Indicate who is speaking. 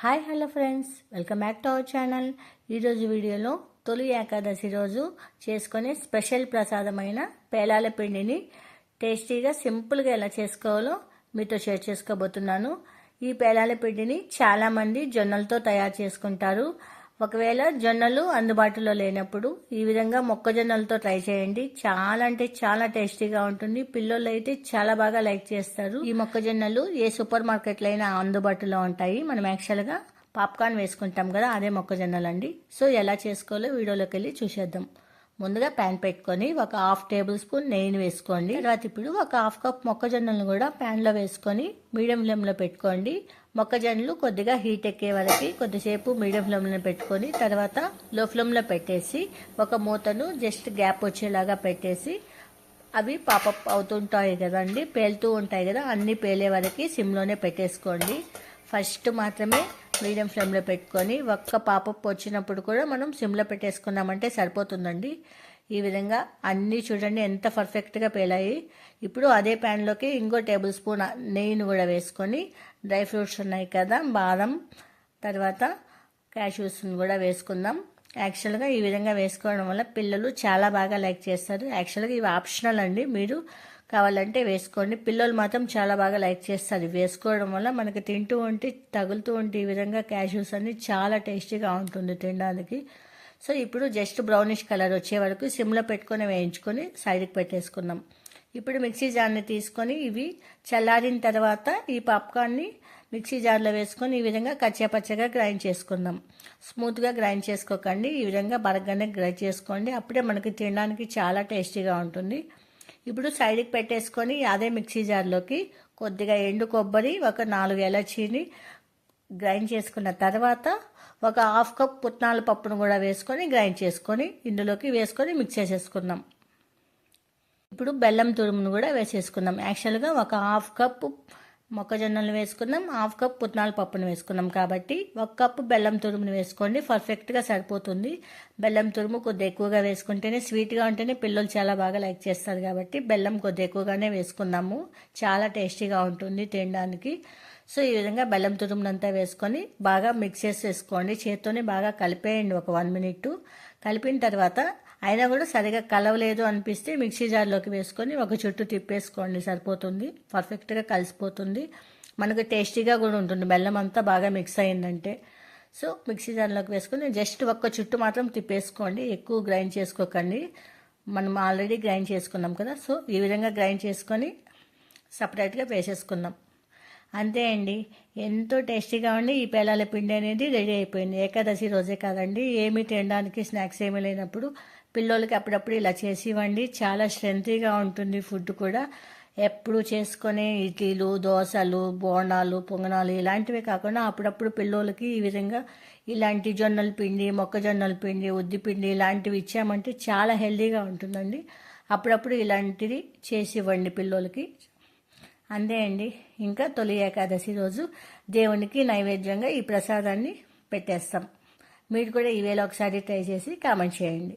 Speaker 1: Hi hello friends. Welcome back to our channel. ఈరోజు వీడియోలో తొలి ఏకాదశి రోజు చేసుకునే స్పెషల్ ప్రసాదమైన పేలాల పిండిని టేస్టీగా సింపుల్గా ఎలా చేసుకోవాలో మీతో షేర్ చేసుకోబోతున్నాను. ఈ పేలాల పిండిని చాలామంది జొన్నలతో తయారు చేసుకుంటారు. ఒకవేళ జొన్నలు అందుబాటులో లేనప్పుడు ఈ విధంగా మొక్కజొన్నలతో ట్రై చేయండి. చాలా అంటే చాలా టేస్టీగా ఉంటుంది. పిల్లలు అయితే చాలా బాగా లైక్ చేస్తారు. ఈ మొక్కజొన్నలు ఏ సూపర్ మార్కెట్లో అయినా అందుబాటులో ఉంటాయి. మనం యాక్చువల్గా పాప్కార్న్ వేసుకుంటాం కదా అదే మొక్కజొన్నలు అండి సో ఎలా చేసుకోవాలో వీడియోలోకి వెళ్ళి చూసేద్దాం. ముందుగా ప్యాన్ పెట్టుకొని ఒక హాఫ్ టేబుల్ స్పూన్ నెయ్యిని వేసుకోండి. తర్వాత ఇప్పుడు ఒక హాఫ్ కప్ మొక్కజొన్నలు కూడా ప్యాన్లో వేసుకొని మీడియం ఫ్లేమ్లో పెట్టుకోండి. మొక్కజొన్నలు కొద్దిగా హీట్ ఎక్కే వరకు కొద్దిసేపు మీడియం ఫ్లేమ్లో పెట్టుకొని తర్వాత లో ఫ్లేమ్లో పెట్టేసి ఒక మూతను జస్ట్ గ్యాప్ వచ్చేలాగా పెట్టేసి అవి పాపప్ అవుతుంటాయి కదండి పేలుతూ ఉంటాయి కదా అన్నీ పేలే వరకు సిమ్లోనే పెట్టేసుకోండి. ఫస్ట్ మాత్రమే మీడియం ఫ్లేమ్లో పెట్టుకొని ఒక్క పాపప్ వచ్చినప్పుడు కూడా మనం సిమ్లో పెట్టేసుకున్నామంటే సరిపోతుందండి. ఈ విధంగా అన్నీ చూడండి ఎంత పర్ఫెక్ట్గా పేలాయి. ఇప్పుడు అదే ప్యాన్లోకి ఇంకో టేబుల్ స్పూన్ నెయ్యిని కూడా వేసుకొని డ్రై ఫ్రూట్స్ ఉన్నాయి కదా బాదం తర్వాత క్యాష్యూస్ని కూడా వేసుకుందాం. యాక్చువల్గా ఈ విధంగా వేసుకోవడం వల్ల పిల్లలు చాలా బాగా లైక్ చేస్తారు. యాక్చువల్గా ఇవి ఆప్షనల్ అండి. మీరు కావాలంటే వేసుకోండి. పిల్లలు మాత్రం చాలా బాగా లైక్ చేస్తారు. వేసుకోవడం వల్ల మనకి తింటూ ఉంటే తగులుతూ ఉంటే ఈ విధంగా క్యాష్యూస్ అన్ని చాలా టేస్టీగా ఉంటుంది తినడానికి. సో ఇప్పుడు జస్ట్ బ్రౌనిష్ కలర్ వచ్చే వరకు సిమ్లో పెట్టుకొని వేయించుకొని సైడ్కి పెట్టేసుకుందాం. ఇప్పుడు మిక్సీ జార్ని తీసుకొని ఇవి చల్లారిన తర్వాత ఈ పాప్కార్న్ని మిక్సీ జార్లో వేసుకొని ఈ విధంగా కచ్చాపచ్చగా గ్రైండ్ చేసుకుందాం. స్మూత్గా గ్రైండ్ చేసుకోకండి. ఈ విధంగా బరగ్గానే గ్రైండ్ చేసుకోండి. అప్పుడే మనకి తినడానికి చాలా టేస్టీగా ఉంటుంది. ఇప్పుడు సైడ్కి పెట్టేసుకొని అదే మిక్సీ జార్లోకి కొద్దిగా ఎండు కొబ్బరి ఒక నాలుగు ఎలచీని గ్రైండ్ చేసుకున్న తర్వాత ఒక హాఫ్ కప్ పుట్నాల పప్పును కూడా వేసుకొని గ్రైండ్ చేసుకొని ఇందులోకి వేసుకొని మిక్స్ చేసేసుకుందాం. ఇప్పుడు బెల్లం తురుమును కూడా వేసేసుకుందాం. యాక్చువల్గా ఒక హాఫ్ కప్ మొక్కజొన్నలు వేసుకున్నాం హాఫ్ కప్ పుట్నాల పప్పును వేసుకున్నాం కాబట్టి ఒక కప్పు బెల్లం తురుమును వేసుకోండి పర్ఫెక్ట్గా సరిపోతుంది. బెల్లం తురుము కొద్దిగా ఎక్కువగా వేసుకుంటేనే స్వీట్గా ఉంటేనే పిల్లలు చాలా బాగా లైక్ చేస్తారు కాబట్టి బెల్లం కొద్దిగా ఎక్కువగానే వేసుకున్నాము చాలా టేస్టీగా ఉంటుంది తినడానికి. సో ఈ విధంగా బెల్లం తురుమునంతా వేసుకొని బాగా మిక్స్ చేసేసుకోండి చేత్తోనే బాగా కలిపేయండి ఒక వన్ మినిట్. కలిపిన తర్వాత అయినా కూడా సరిగా కలవలేదు అనిపిస్తే మిక్సీ జార్లోకి వేసుకొని ఒక చుట్టూ తిప్పేసుకోండి సరిపోతుంది. పర్ఫెక్ట్గా కలిసిపోతుంది. మనకు టేస్టీగా కూడా ఉంటుంది. బెల్లం అంతా బాగా మిక్స్ అయిందంటే. సో మిక్సీ జార్లోకి వేసుకొని జస్ట్ ఒక్క చుట్టూ మాత్రం తిప్పేసుకోండి. ఎక్కువ గ్రైండ్ చేసుకోకండి. మనం ఆల్రెడీ గ్రైండ్ చేసుకున్నాం కదా. సో ఈ విధంగా గ్రైండ్ చేసుకొని సపరేట్గా వేసేసుకుందాం. అంతే అండి. ఎంతో టేస్టీగా ఉండి ఈ పేలాల పిండి అనేది రెడీ అయిపోయింది. ఏకాదశి రోజే కాదండి. ఏమి తినడానికి స్నాక్స్ ఏమీ లేనప్పుడు పిల్లలకి అప్పుడప్పుడు ఇలా చేసి ఇవ్వండి చాలా స్ట్రెంతీగా ఉంటుంది ఫుడ్ కూడా. ఎప్పుడు చేసుకునే ఇడ్లీలు దోశలు బోండాలు పొంగనాలు ఇలాంటివే కాకుండా అప్పుడప్పుడు పిల్లలకి ఈ విధంగా ఇలాంటి జొన్నల పిండి మొక్కజొన్నల పిండి ఉద్దిపిండి ఇలాంటివి ఇచ్చామంటే చాలా హెల్దీగా ఉంటుందండి. అప్పుడప్పుడు ఇలాంటిది చేసి ఇవ్వండి పిల్లలకి. అంతే అండి. ఇంకా తొలి ఏకాదశి రోజు దేవునికి నైవేద్యంగా ఈ ప్రసాదాన్ని పెట్టేస్తాం. మీరు కూడా ఈవేళ ఒకసారి ట్రై చేసి కామెంట్ చేయండి.